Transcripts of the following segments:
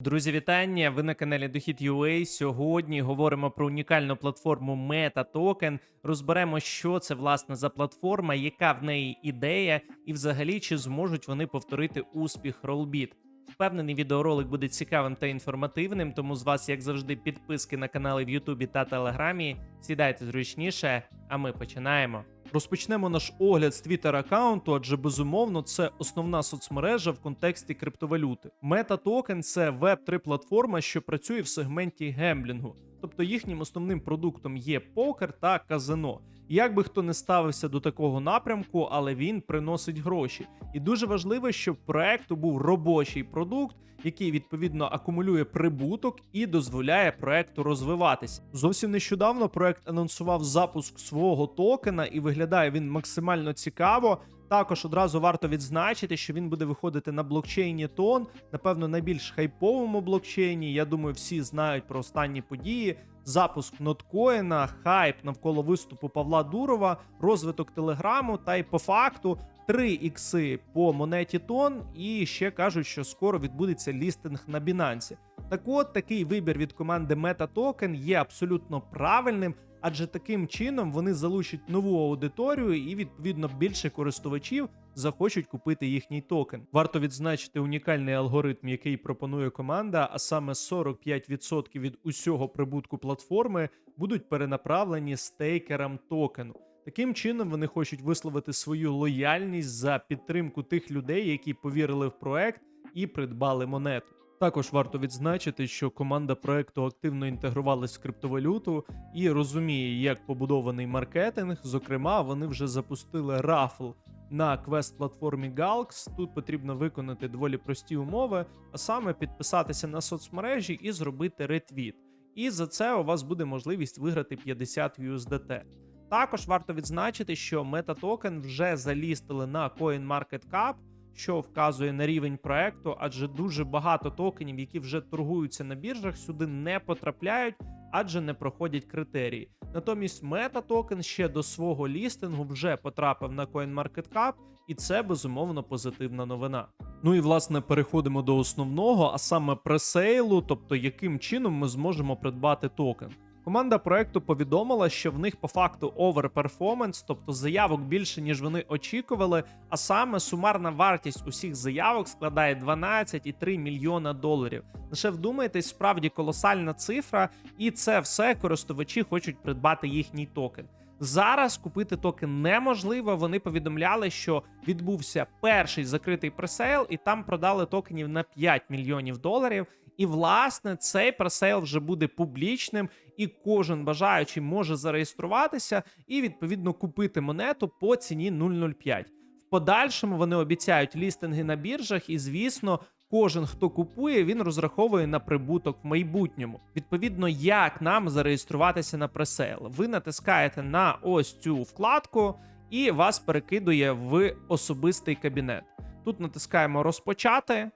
Друзі, вітання! Ви на каналі Дохід.UA. Сьогодні говоримо про унікальну платформу MetaToken. Розберемо, що це власне за платформа, яка в неї ідея, і взагалі чи зможуть вони повторити успіх Rollbit. Впевнений, відеоролик буде цікавим та інформативним, тому з вас, як завжди, підписки на канали в Ютубі та Телеграмі. Сідайте зручніше, а ми починаємо. Розпочнемо наш огляд з Twitter аккаунту, адже безумовно це основна соцмережа в контексті криптовалюти. MetaToken – це веб 3 платформа, що працює в сегменті гемблінгу. Тобто їхнім основним продуктом є покер та казино. Як би хто не ставився до такого напрямку, але він приносить гроші. І дуже важливо, щоб проекту був робочий продукт, який відповідно акумулює прибуток і дозволяє проекту розвиватися. Зовсім нещодавно проект анонсував запуск свого токена, і виглядає він максимально цікаво. Також одразу варто відзначити, що він буде виходити на блокчейні Тон, напевно, найбільш хайповому блокчейні. Я думаю, всі знають про останні події. Запуск ноткоїна, хайп навколо виступу Павла Дурова, розвиток телеграму, та й по факту 3 ікси по монеті Тон. І ще кажуть, що скоро відбудеться лістинг на Binance. Так от такий вибір від команди MetaToken є абсолютно правильним, адже таким чином вони залучать нову аудиторію і відповідно більше користувачів захочуть купити їхній токен. Варто відзначити унікальний алгоритм, який пропонує команда, а саме 45% від усього прибутку платформи будуть перенаправлені стейкерам токену. Таким чином вони хочуть висловити свою лояльність за підтримку тих людей, які повірили в проект і придбали монету. Також варто відзначити, що команда проекту активно інтегрувалась в криптовалюту і розуміє, як побудований маркетинг. Зокрема, вони вже запустили рафл на квест-платформі Galx. Тут потрібно виконати доволі прості умови, а саме підписатися на соцмережі і зробити ретвіт. І за це у вас буде можливість виграти 50 USDT. Також варто відзначити, що MetaToken вже залістили на CoinMarketCap, що вказує на рівень проекту, адже дуже багато токенів, які вже торгуються на біржах, сюди не потрапляють, адже не проходять критерії. Натомість MetaToken ще до свого лістингу вже потрапив на CoinMarketCap, і це безумовно позитивна новина. Ну і власне переходимо до основного, а саме пресейлу, тобто яким чином ми зможемо придбати токен. Команда проекту повідомила, що в них по факту оверперформанс, тобто заявок більше ніж вони очікували. А саме сумарна вартість усіх заявок складає 12,3 мільйона доларів. Лише вдумайтесь, справді колосальна цифра, і це все користувачі хочуть придбати їхній токен. Зараз купити токен неможливо. Вони повідомляли, що відбувся перший закритий пресейл, і там продали токенів на 5 мільйонів доларів. І власне цей пресейл вже буде публічним, і кожен бажаючий може зареєструватися і відповідно купити монету по ціні 0,05. В подальшому вони обіцяють лістинги на біржах, і звісно. Кожен, хто купує, він розраховує на прибуток в майбутньому. Відповідно, як нам зареєструватися на пресейл? Ви натискаєте на ось цю вкладку, і вас перекидує в особистий кабінет. Тут натискаємо розпочати.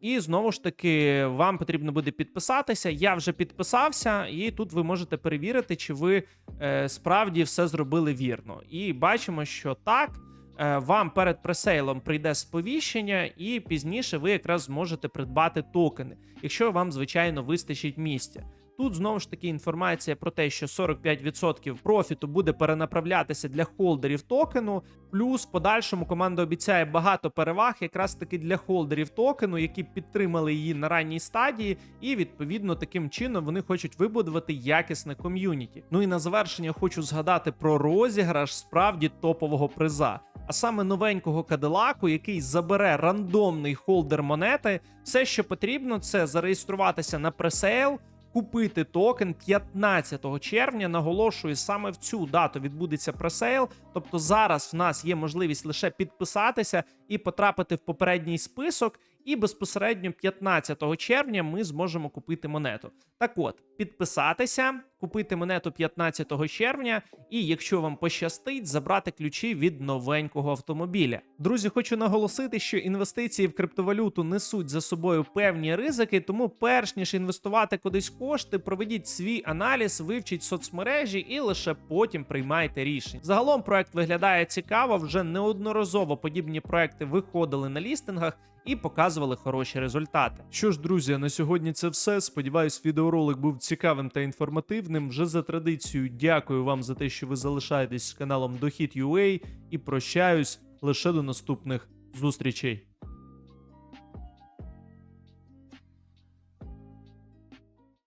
І знову ж таки, вам потрібно буде підписатися. Я вже підписався, і тут ви можете перевірити, чи ви е, справді все зробили вірно. І бачимо, що так. Е, Вам перед пресейлом прийде сповіщення, і пізніше ви якраз зможете придбати токени, якщо вам, звичайно, вистачить місця. Тут знову ж таки інформація про те, що 45% профіту буде перенаправлятися для холдерів токену. Плюс в подальшому команда обіцяє багато переваг, якраз таки для холдерів токену, які підтримали її на ранній стадії, і відповідно таким чином вони хочуть вибудувати якісне ком'юніті. Ну і на завершення хочу згадати про розіграш справді топового приза. А саме новенького кадилаку, який забере рандомний холдер монети. Все, що потрібно, це зареєструватися на пресейл, купити токен 15 червня. Наголошую, саме в цю дату відбудеться пресейл. Тобто зараз в нас є можливість лише підписатися і потрапити в попередній список. І безпосередньо 15 червня ми зможемо купити монету. Так от, підписатися, купити монету 15 червня, і якщо вам пощастить, забрати ключі від новенького автомобіля. Друзі, хочу наголосити, що інвестиції в криптовалюту несуть за собою певні ризики, тому перш ніж інвестувати кудись кошти, проведіть свій аналіз, вивчіть соцмережі і лише потім приймайте рішення. Загалом проект виглядає цікаво. Вже неодноразово подібні проекти виходили на лістингах. і показували хороші результати. Що ж, друзі, на сьогодні це все. Сподіваюсь, відеоролик був цікавим та інформативним. Вже за традицією, дякую вам за те, що ви залишаєтесь з каналом Дохід.ua і прощаюсь лише до наступних зустрічей.